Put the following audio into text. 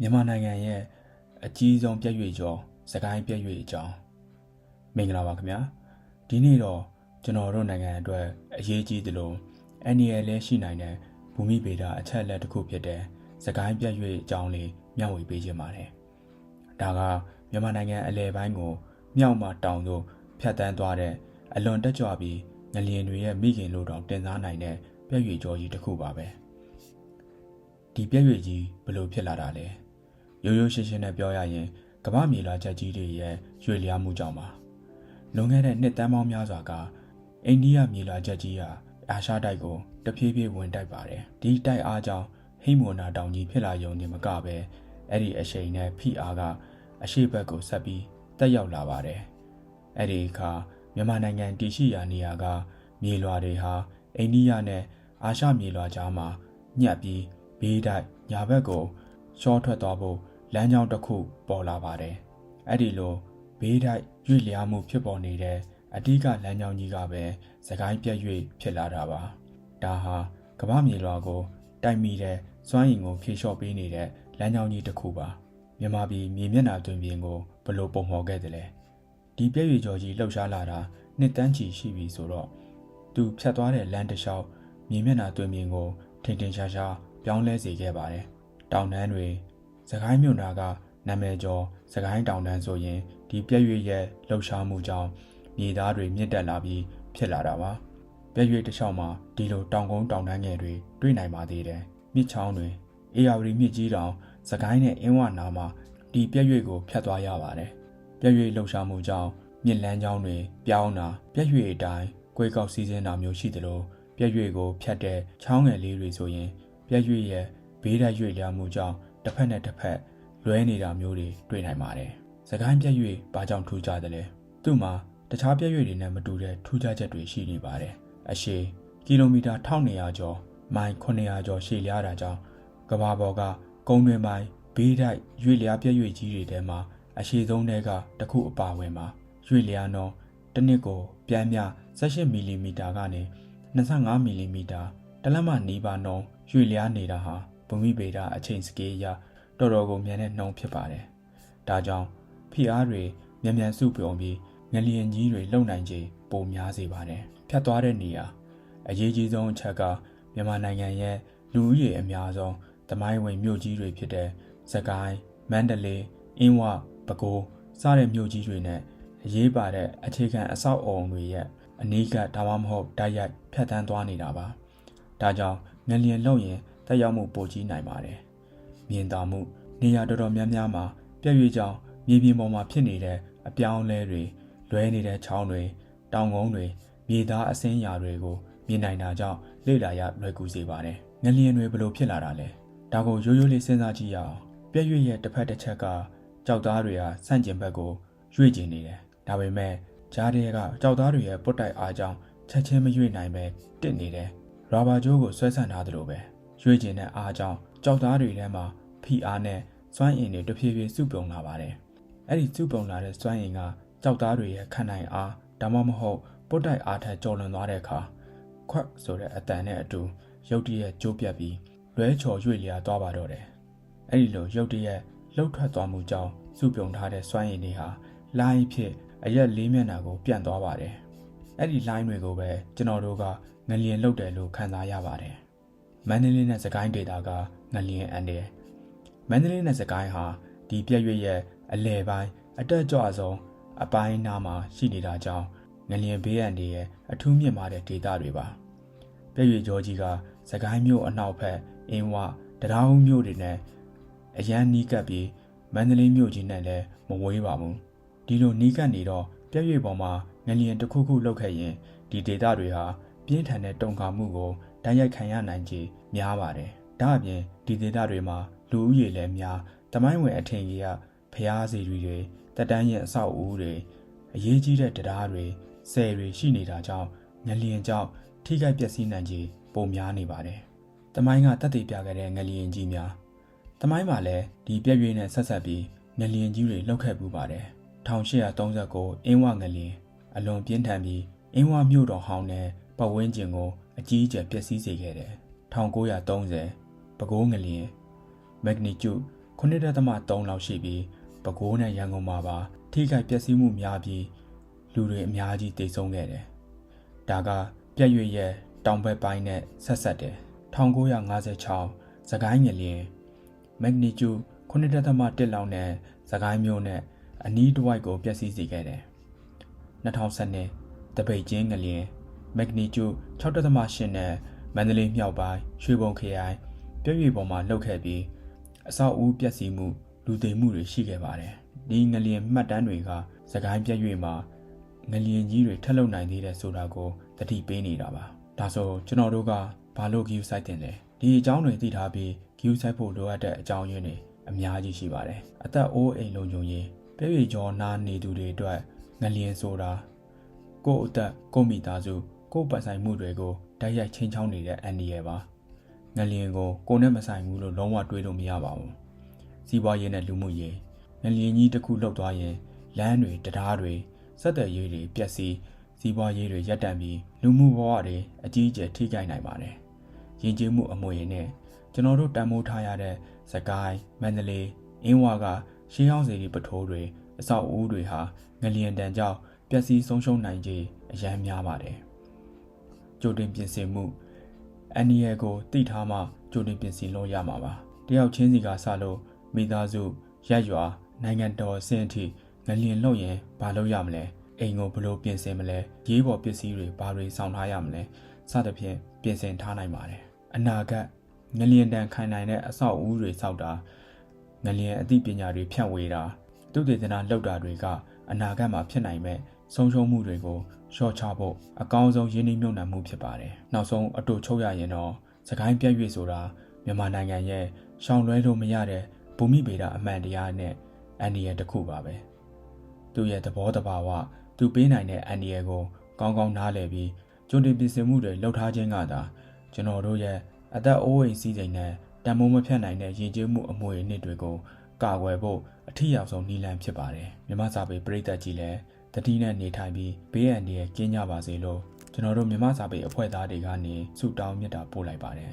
မြန်မာနိုင်ငံရဲ့အကြီးဆုံးပြည့်ရွေကျော်စကိုင်းပြည့်ရွေအကြောင်းမင်္ဂလာပါခင်ဗျာဒီနေ့တော့ကျွန်တော်တို့နိုင်ငံအတွက်အရေးကြီးသလိုအန်ရီယယ်လည်းရှိနိုင်တဲ့ဘူမိဗေဒအချက်အလက်တစ်ခုဖြစ်တဲ့စကိုင်းပြည့်ရွေအကြောင်းလေးမျှဝေပေးခြင်းပါတယ်ဒါကမြန်မာနိုင်ငံအလဲပိုင်းကိုမြောက်မှတောင်သို့ဖြတ်တန်းသွားတဲ့အလွန်တက်ကြွပြီးငလျင်တွေရဲ့မိခင်လို့တောင်တင်စားနိုင်တဲ့ပြည့်ရွေကျော်ကြီးတစ်ခုပါပဲဒီပြည့်ရွေကြီးဘယ်လိုဖြစ်လာတာလဲ ရိုးရိုးရှင်းရှင်းနဲ့ပြောရရင်ကမ္ဘာမြေလာချက်ကြီးတွေရဲ့ရွေလျားမှုကြောင့်ပါလွန်ခဲ့တဲ့နှစ်တန်းပေါင်းများစွာကအိန္ဒိယမြေလာချက်ကြီးဟာအာရှတိုက်ကိုတဖြည်းဖြည်းဝင်တိုက်ပါတယ်ဒီတိုက်အားကြောင့်ဟိမွန်နာတောင်ကြီးဖြစ်လာရုံနဲ့မကပဲအဲ့ဒီအရှိန်နဲ့ဖိအားကအရှိဘက်ကိုဆက်ပြီးတက်ရောက်လာပါတယ်အဲ့ဒီအခါမြန်မာနိုင်ငံတည်ရှိရာနေရာကမြေလွာတွေဟာအိန္ဒိယနဲ့အာရှမြေလွာကြားမှာညှပ်ပြီးဘေးတိုက်ညာဘက်ကိုရှော့ထွက်သွားဖို့ လမ်းကြောင်းတစ်ခုပေါ်လာပါတယ်။အဲ့ဒီလိုဘေးတိုက်ရွေ့လျားမှုဖြစ်ပေါ်နေတဲ့အဓိကလမ်းကြောင်းကြီးကပဲစကိုင်းပြက်၍ဖြစ်လာတာပါ။ဒါဟာကမ္ဘာမြေလွှာကိုတိုက်မိတဲ့စွမ်းရည်ကိုဖြေလျှော့ပေးနေတဲ့လမ်းကြောင်းကြီးတစ်ခုပါ။မြန်မာပြည်မြေမျက်နှာတွင်ပြင်ကိုဘယ်လိုပုံဖော်ခဲ့သလဲ။ဒီပြက်ရွေကျော်ကြီးလှုပ်ရှားလာတာနှစ်တန်းချီရှိပြီဆိုတော့သူဖြတ်သွားတဲ့လမ်းတစ်လျှောက်မြေမျက်နှာတွင်ပြင်ကိုထင်ထင်ရှားရှားပြောင်းလဲစေခဲ့ပါတယ်။တောင်တန်းတွေ စကိုင်းမြို့နာကနာမည်ကျော်စကိုင်းတောင်တန်းဆိုရင်ဒီပြည့်ရွေရဲ့လှုပ်ရှားမှုကြောင့်မြေသားတွေမြင့်တက်လာပြီးဖြစ်လာတာပါ။ပြည့်ရွေတစ်လျှောက်မှာဒီလိုတောင်ကုန်းတောင်တန်းငယ်တွေတွေ့နိုင်ပါသေးတယ်။မြစ်ချောင်းတွေအေယာဝတီမြစ်ကြီးတောင်စကိုင်းနဲ့အင်းဝနာမှာဒီပြည့်ရွေကိုဖြတ်သွားရပါတယ်။ပြည့်ရွေလှုပ်ရှားမှုကြောင့်မြစ်လမ်းကြောင်းတွေပြောင်းတာပြည့်ရွေအတိုင်းကွေးကောက်စီးစင်းတာမျိုးရှိသလိုပြည့်ရွေကိုဖြတ်တဲ့ချောင်းငယ်လေးတွေဆိုရင်ပြည့်ရွေရဲ့ဘေးဓာတ်ရွေလျားမှုကြောင့် တစ်ဖက်နဲ့တစ်ဖက်လွဲနေတာမျိုးတွေတွေ့နိုင်ပါတယ်။စကိုင်းပြည့်ရွေဘာကြောင့်ထူးခြားတယ်လဲ။သူ့မှာတခြားပြည့်ရွေတွေနဲ့မတူတဲ့ထူးခြားချက်တွေရှိနေပါတယ်။အရှည်ကီလိုမီတာ1200ကျော်မိုင်900ကျော်ရှည်လျားတာကြောင့်ကဘာပေါ်ကကုန်းတွင်ပိုင်းဘေးတိုက်ရွေလျားပြည့်ရွေကြီးတွေထဲမှာအရှည်ဆုံးတွေကတစ်ခုအပါဝင်ပါရွေလျားနှုန်းတစ်နှစ်ကိုပြန်မြ18မီလီမီတာကနေ25မီလီမီတာတလက်မနီးပါးနှုန်းရွေလျားနေတာဟာ ဘူမိဗေဒအချိန်စကေးအရတော်တော်ကိုမြန်တဲ့နှုံဖြစ်ပါတယ်။ဒါကြောင့်ဖိအားတွေမြန်မြန်စုပြုံပြီးငလျင်ကြီးတွေလုံနိုင်ခြေပိုများစေပါတယ်။ဖြတ်သွားတဲ့နေရာအရေးကြီးဆုံးအချက်ကမြန်မာနိုင်ငံရဲ့လူဦးရေအများဆုံးသမိုင်းဝင်မြို့ကြီးတွေဖြစ်တဲ့စကိုင်း၊မန္တလေး၊အင်းဝ၊ပဲခူးစတဲ့မြို့ကြီးတွေနဲ့အရေးပါတဲ့အခြေခံအဆောက်အအုံတွေရဲ့အနီးကဒါမှမဟုတ်တိုက်ရိုက်ဖြတ်တန်းသွားနေတာပါ။ဒါကြောင့်ငလျင်လုံရင် တက်ရောက်မှုပိုကြီးနိုင်ပါတယ်။မြင်သာမှုနေရာတော်တော်များများမှာပြည့်ရွေ့ကြောင်မြေပြင်ပေါ်မှာဖြစ်နေတဲ့အပြောင်းအလဲတွေလွဲနေတဲ့ချောင်းတွေတောင်ကုန်းတွေမြေသားအစင်းရာတွေကိုမြင်နိုင်တာကြောင့်လေ့လာရလွယ်ကူစေပါတယ်။ငလျင်တွေဘလို့ဖြစ်လာတာလဲ။ဒါကိုရိုးရိုးလေးစဉ်းစားကြည့်ရအောင်။ပြည့်ရွေ့ရဲ့တစ်ဖက်တစ်ချက်ကကြောက်သားတွေဟာဆန့်ကျင်ဘက်ကိုရွေ့ကျင်နေတယ်။ဒါပေမဲ့ကြားတွေကကြောက်သားတွေရဲ့ပုတ်တိုက်အားကြောင့်ချက်ချင်းမရွေ့နိုင်ပဲတစ်နေတယ်။ရာဘာကျိုးကိုဆွဲဆန့်ထားသလိုပဲ။ ရွေ့ကျင်တဲ့အားကြောင့်ကြောက်သားတွေထဲမှာဖိအားနဲ့စွမ်းအင်တွေတဖြည်းဖြည်းစုပြုံလာပါတယ်။အဲ့ဒီစုပြုံလာတဲ့စွမ်းအင်ကကြောက်သားတွေရဲ့ခံနိုင်အားဒါမှမဟုတ်ပုတ်တိုက်အားထက်ကျော်လွန်သွားတဲ့အခါခွက်ဆိုတဲ့အတန်နဲ့အတူရုတ်တရက်ကျိုးပြတ်ပြီးလွဲချော်ရွေ့လျာသွားပါတော့တယ်။အဲ့ဒီလိုရုတ်တရက်လှုပ်ထွက်သွားမှုကြောင့်စုပြုံထားတဲ့စွမ်းရည်တွေဟာလိုင်းဖြစ်အရက်လေးမျက်နှာကိုပြန့်သွားပါတယ်။အဲ့ဒီလိုင်းတွေကိုပဲကျွန်တော်တို့ကငလျင်လှုပ်တယ်လို့ခံစားရပါတယ်။ မန္တလေးနဲ့စကိုင်းဒေတာကငလျင်အန်တယ်။မန္တလေးနဲ့စကိုင်းဟာဒီပြည့်ရွရဲ့အလဲပိုင်းအတက်ကြွဆုံးအပိုင်းနားမှာရှိနေတာကြောင့်ငလျင်ဘေးအန်တွေရဲ့အထူးမြင့်မားတဲ့ဒေတာတွေပါ။ပြည့်ရွကျော်ကြီးကစကိုင်းမြို့အနောက်ဘက်အင်းဝတရားဟုမြို့တွေနဲ့အရန်နီးကပ်ပြီးမန္တလေးမြို့ကြီးနဲ့လည်းမဝေးပါဘူးဒီလိုနီးကပ်နေတော့ပြည့်ရွေပေါ်မှာငလျင်တစ်ခုခုလောက်ခဲ့ရင်ဒီဒေတာတွေဟာပြင်းထန်တဲ့တုန်ခါမှုကို တန်းရိုက်ခံရနိုင်ခြေများပါတယ်ဒါအပြင်ဒီဒေတာတွေမှာလူဦးရေလည်းများတမိုင်းဝင်အထင်ကြီးကဖျားစီတွေတက်တန်းရင်အဆောက်အဦတွေအရေးကြီးတဲ့တရားတွေဆယ်တွေရှိနေတာကြောင့်ငလျင်ကြောင့်ထိခိုက်ပျက်စီးနိုင်ခြေပိုများနေပါတယ်။တမိုင်းကတက်တည်ပြခဲ့တဲ့ငလျင်ကြီးများတမိုင်းမှာလည်းဒီပြည့်ရွေးနဲ့ဆက်ဆက်ပြီးငလျင်ကြီးတွေလှုပ်ခဲ့ပူပါတယ်1839အင်းဝငလျင်အလွန်ပြင်းထန်ပြီးအင်းဝမြို့တော်ဟောင်းနဲ့ပတ်ဝန်းကျင်ကို အကြီးအကျယ်ပျက်စီးစေခဲ့တယ်1930ပဲခူးငလျင်မက်ဂနီကျု9.3လောက်ရှိပြီးပဲခူးနဲ့ရန်ကုန်မှာပါ ထိခိုက်ပျက်စီးမှုများပြီးလူတွေအများကြီးတိတ်ဆုံးခဲ့တယ်။ဒါကပြက်ရွေရဲ့တောင်ဘက်ပိုင်းနဲ့ဆက်ဆက်တယ်။1956စကိုင်းငလျင်မက်ဂနီကျူ9.1လောက်နဲ့စကိုင်းမြို့နဲ့အနီးတစ်ဝိုက်ကိုပျက်စီးစေခဲ့တယ်။2012တပိတ်ချင်းငလျင် မက်ဂနီကျူ6.8နဲ့မန္တလေးမြောက်ပိုင်းရွှေဘုံခရိုင်ပြည့်ရွေပေါ်မှာလှုပ်ခဲ့ပြီးအဆောက်အဦပျက်စီးမှုလူသိမ်မှုတွေရှိခဲ့ပါတယ်။ဒီငလျင်မှတ်တမ်းတွေကစကိုင်းပြည့်ရွေမှာငလျင်ကြီးတွေထက်လုံနိုင်သေးတယ်ဆိုတာကိုသတိပေးနေတာပါ။ဒါဆိုကျွန်တော်တို့ကဘာလို့ view site တင်လဲ။ဒီအကြောင်းတွေသိထားပြီး view site ဖို့လိုအပ်တဲ့အကြောင်းရင်းတွေအများကြီးရှိပါတယ်။အသက်အိုးအိမ်လုံးုံရေးပြည့်ရွေကျော်နာနေသူတွေအတွက်ငလျင်ဆိုတာကိုယ့်အသက်ကိုယ့်မိသားစု ကိုယ့်ပတ်ဆိုင်မှုတွေကိုတိုက်ရိုက်ချင်းချောင်းနေတဲ့အန်ဒီရဲ့ပါငလျင်ကိုကိုယ်နဲ့မဆိုင်ဘူးလို့လုံးဝတွေးလို့မရပါဘူးစီးပွားရေးနဲ့လူမှုရေးငလျင်ကြီးတစ်ခုလောက်သွားရင်လမ်းတွေတရားတွေစက်တဲ့ရေးတွေပျက်စီးစီးပွားရေးတွေရပ်တန့်ပြီးလူမှုဘဝတွေအကြီးအကျယ်ထိခိုက်နိုင်ပါတယ်ယဉ်ကျေးမှုအမွေနဲ့ကျွန်တော်တို့တန်မိုးထားရတဲ့စကိုင်းမန္တလေးအင်းဝါကရှေးဟောင်းစီပထိုးတွေအဆောက်အဦတွေဟာငလျင်တန်ကြောင့်ပျက်စီးဆုံးရှုံးနိုင်ခြေအများများပါတယ် ကြိုတင်ပြင်ဆင်မှုအန်နီယယ်ကိုတိထားမှကြိုတင်ပြင်ဆင်လို့ရမှာပါတယောက်ချင်းစီကစလို့မိသားစုရက်ရွာနိုင်ငံတော်အဆင့်အထိငလျင်လို့ရင်ဘာလုပ်ရမလဲအိမ်ကိုဘယ်လိုပြင်ဆင်မလဲရေးပေါ်ပစ္စည်းတွေဘာတွေဆောင်ထားရမလဲစသဖြင့်ပြင်ဆင်ထားနိုင်ပါတယ်အနာဂတ်ငလျင်တန်ခံနိုင်တဲ့အဆောက်အဦတွေစောက်တာငလျင်အသိပညာတွေဖြန့်ဝေတာသူတေသနာလှုပ်တာတွေကအနာဂတ်မှာဖြစ်နိုင်မဲ့ဆုံးရှုံးမှုတွေကို ရှော့ချဖို့အကောင်းဆုံးရင်းနှီးမြှုပ်နှံမှုဖြစ်ပါတယ်။နောက်ဆုံးအတူချုပ်ရရင်တော့စကိုင်းပြည့်ရွေဆိုတာမြန်မာနိုင်ငံရဲ့ရှောင်လွဲလို့မရတဲ့ဘူမိဗေဒအမှန်တရားနဲ့အန္တရာယ်တစ်ခုပါပဲ။သူ့ရဲ့သဘောတဘာဝသူပေးနိုင်တဲ့အန္တရာယ်ကိုကောင်းကောင်းနားလည်ပြီးကြိုတင်ပြင်ဆင်မှုတွေလုပ်ထားခြင်းကသာကျွန်တော်တို့ရဲ့အသက်အိုးအိမ်စည်းစိမ်နဲ့တန်မိုးမဖြတ်နိုင်တဲ့ရည်ကြည်မှုအမွေအနှစ်တွေကိုကာကွယ်ဖို့အထီးရောက်ဆုံးနည်းလမ်းဖြစ်ပါတယ်မြမစာပေပရိသတ်ကြီးလည်း တတိနဲ့နေထိုင်ပြီးဘေးအန္တရာယ်ကင်းကြပါစေလို့ကျွန်တော်တို့မြမစာပေအဖွဲ့သားတွေကနေဆုတောင်းမေတ္တာပို့လိုက်ပါတယ်